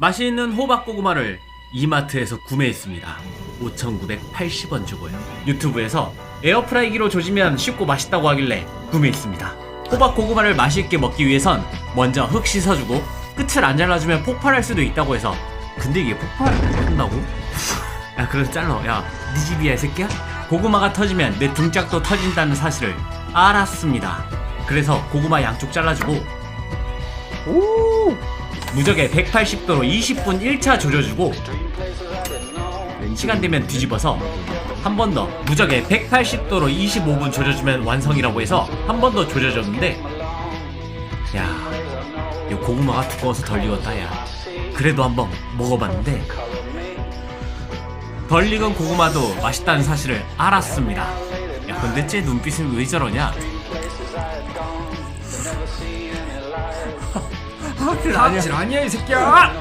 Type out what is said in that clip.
맛있는 호박고구마를 이마트에서 구매했습니다. 5,980원 주고요. 유튜브에서 에어프라이기로 조지면 쉽고 맛있다고 하길래 구매했습니다. 호박 고구마를 맛있게 먹기 위해선 먼저 흙 씻어주고 끝을 안 잘라주면 폭발할 수도 있다고 해서 근데 이게 폭발한다고? 야 그래서 잘라 야네 집이야 이 새끼야? 고구마가 터지면 내 등짝도 터진다는 사실을 알았습니다. 그래서 고구마 양쪽 잘라주고 무적에 180도로 20분 1차 조져주고 시간 되면 뒤집어서 한 번 더 무적에 180도로 25분 조져주면 완성이라고 해서 한 번 더 조져줬는데 야 이 고구마가 두꺼워서 덜 익었다 야. 그래도 한번 먹어봤는데 덜 익은 고구마도 맛있다는 사실을 알았습니다. 야 근데 쟤 눈빛은 왜 저러냐 아니야 이 새끼야